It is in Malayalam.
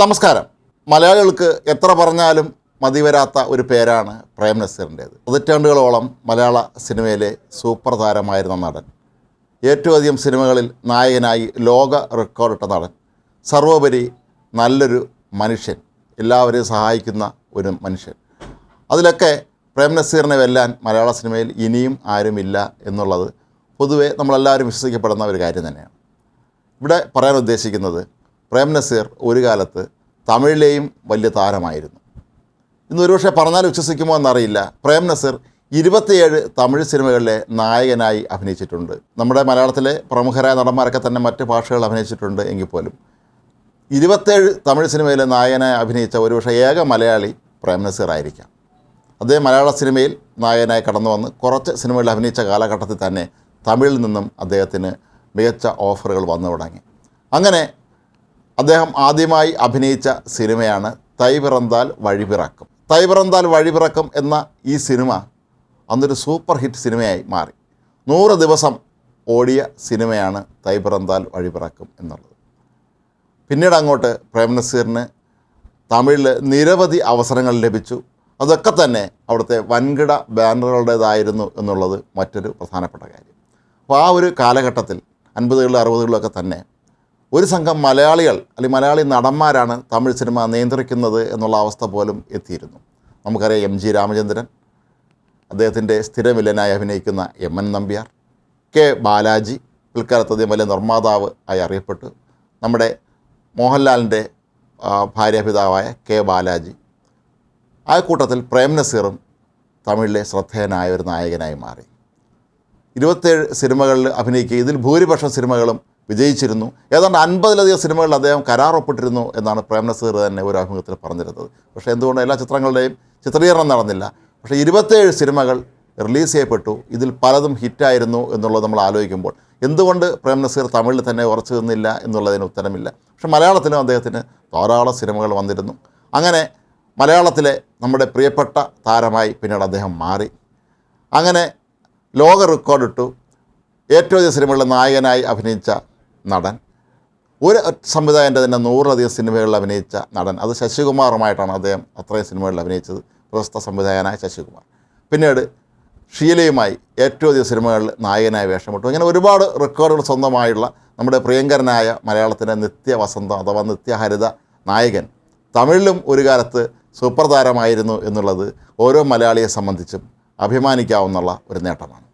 നമസ്കാരം. മലയാളികൾക്ക് എത്ര പറഞ്ഞാലും മതിവരാത്ത ഒരു പേരാണ് പ്രേം നസീറിന്റേത്. പതിറ്റാണ്ടുകളോളം മലയാള സിനിമയിലെ സൂപ്പർ താരമായിരുന്ന നടൻ. ഏറ്റവും അധികം സിനിമകളിൽ നായകനായി ലോക റെക്കോർഡിട്ട നടൻ. സർവോപരി നല്ലൊരു മനുഷ്യൻ. എല്ലാവരെയും സഹായിക്കുന്ന ഒരു മനുഷ്യൻ. അതിലൊക്കെ പ്രേം നസീറിനെ വെല്ലാൻ മലയാള സിനിമയിൽ ഇനിയും ആരുമില്ല എന്നുള്ളത് പൊതുവെ നമ്മളെല്ലാവരും വിശ്വസിക്കപ്പെടുന്ന ഒരു കാര്യം തന്നെയാണ്. ഇവിടെ പറയാൻ ഉദ്ദേശിക്കുന്നത് പ്രേം നസീർ ഒരു കാലത്ത് തമിഴിലെയും വലിയ താരമായിരുന്നു. ഇന്ന് ഒരുപക്ഷെ പറഞ്ഞാൽ വിശ്വസിക്കുമോ എന്നറിയില്ല. പ്രേം നസീർ ഇരുപത്തിയേഴ് തമിഴ് സിനിമകളിലെ നായകനായി അഭിനയിച്ചിട്ടുണ്ട്. നമ്മുടെ മലയാളത്തിലെ പ്രമുഖരായ നടന്മാരൊക്കെ തന്നെ മറ്റ് ഭാഷകൾ അഭിനയിച്ചിട്ടുണ്ട് എങ്കിൽ പോലും. ഇരുപത്തേഴ് തമിഴ് സിനിമയിലെ നായകനായി അഭിനയിച്ച ഒരുപക്ഷെ ഏക മലയാളി പ്രേം നസീർ ആയിരിക്കാം. അദ്ദേഹം മലയാള സിനിമയിൽ നായകനായി കടന്നു വന്ന് കുറച്ച് സിനിമകളിൽ അഭിനയിച്ച കാലഘട്ടത്തിൽ തന്നെ തമിഴിൽ നിന്നും അദ്ദേഹത്തിന് മികച്ച ഓഫറുകൾ വന്നു തുടങ്ങി. അങ്ങനെ അദ്ദേഹം ആദ്യമായി അഭിനയിച്ച സിനിമയാണ് തൈ പിറന്താൽ വഴിപിറക്കും തൈ പിറന്താൽ വഴിപിറക്കും എന്ന ഈ സിനിമ അന്നൊരു സൂപ്പർ ഹിറ്റ് സിനിമയായി മാറി. നൂറ് ദിവസം ഓടിയ സിനിമയാണ് തൈ പിറന്താൽ വഴിപിറക്കും എന്നുള്ളത്. പിന്നീട് അങ്ങോട്ട് പ്രേംനസീറിന് തമിഴിൽ നിരവധി അവസരങ്ങൾ ലഭിച്ചു. അതൊക്കെ തന്നെ അവിടുത്തെ വൻകിട ബാനറുകളുടേതായിരുന്നു എന്നുള്ളത് മറ്റൊരു പ്രധാനപ്പെട്ട കാര്യം. അപ്പോൾ ആ ഒരു കാലഘട്ടത്തിൽ അൻപതുകളിലും അറുപതുകളിലൊക്കെ തന്നെ ഒരു സംഘം മലയാളികൾ അല്ലെങ്കിൽ മലയാളി നടന്മാരാണ് തമിഴ് സിനിമ നിയന്ത്രിക്കുന്നത് എന്നുള്ള അവസ്ഥ പോലും എത്തിയിരുന്നു. നമുക്കറിയാം എം ജി രാമചന്ദ്രൻ അദ്ദേഹത്തിന്റെ സ്ഥിരവില്ലനായി അഭിനയിക്കുന്ന M N Nambiar K Balaji പിൽക്കാലത്ത് അദ്ദേഹം വലിയ നിർമ്മാതാവ് ആയി അറിയപ്പെട്ടു. നമ്മുടെ മോഹൻലാലിന്റെ ഭാര്യാപിതാവായ കെ ബാലാജി ആ കൂട്ടത്തിൽ പ്രേം നസീറും തമിഴിലെ ശ്രദ്ധേയനായ ഒരു നായകനായി മാറി. ഇരുപത്തേഴ് സിനിമകളിൽ അഭിനയിക്കുക ഇതിൽ ഭൂരിപക്ഷം സിനിമകളും വിജയിച്ചിരുന്നു. ഏതാണ്ട് അൻപതിലധികം സിനിമകളിൽ അദ്ദേഹം കരാർ ഒപ്പിട്ടിരുന്നു എന്നാണ് പ്രേംനസീർ തന്നെ ഒരു അഭിമുഖത്തിൽ പറഞ്ഞിരുന്നത്. പക്ഷേ എന്തുകൊണ്ട് എല്ലാ ചിത്രങ്ങളുടെയും ചിത്രീകരണം നടന്നില്ല. പക്ഷേ ഇരുപത്തേഴ് സിനിമകൾ റിലീസ് ചെയ്യപ്പെട്ടു. ഇതിൽ പലതും ഹിറ്റായിരുന്നു എന്നുള്ളത് നമ്മൾ ആലോചിക്കുമ്പോൾ. എന്തുകൊണ്ട് പ്രേംനസീർ തമിഴിൽ തന്നെ ഉറച്ചു നിന്നില്ല എന്നുള്ളതിന് ഉത്തരമില്ല. പക്ഷേ മലയാളത്തിലും അദ്ദേഹത്തിന് ധാരാളം സിനിമകൾ വന്നിരുന്നു. അങ്ങനെ മലയാളത്തിലെ നമ്മുടെ പ്രിയപ്പെട്ട താരമായി പിന്നീട് അദ്ദേഹം മാറി. അങ്ങനെ ലോക റെക്കോർഡിട്ടു ഏറ്റവും അധികം സിനിമകളിൽ നായകനായി അഭിനയിച്ച നടൻ. ഒരു സംവിധായകന്റെ തന്നെ നൂറിലധികം സിനിമകളിൽ അഭിനയിച്ച നടൻ. അത് ശശികുമാറുമായിട്ടാണ് അദ്ദേഹം അത്രയും സിനിമകളിൽ അഭിനയിച്ചത്. പ്രശസ്ത സംവിധായകനായ ശശികുമാർ. പിന്നീട് ഷീലയുമായി ഏറ്റവും അധികം സിനിമകളിൽ നായകനായ വേഷമിട്ടു. ഇങ്ങനെ ഒരുപാട് റെക്കോർഡുകൾ സ്വന്തമായുള്ള നമ്മുടെ പ്രിയങ്കരനായ മലയാളത്തിന്റെ നിത്യവസന്തം അഥവാ നിത്യഹരിത നായകൻ. തമിഴിലും ഒരു കാലത്ത് സൂപ്പർ താരമായിരുന്നു എന്നുള്ളത് ഓരോ മലയാളിയെ സംബന്ധിച്ചും അഭിമാനിക്കാവുന്ന ഒരു നേട്ടമാണ്.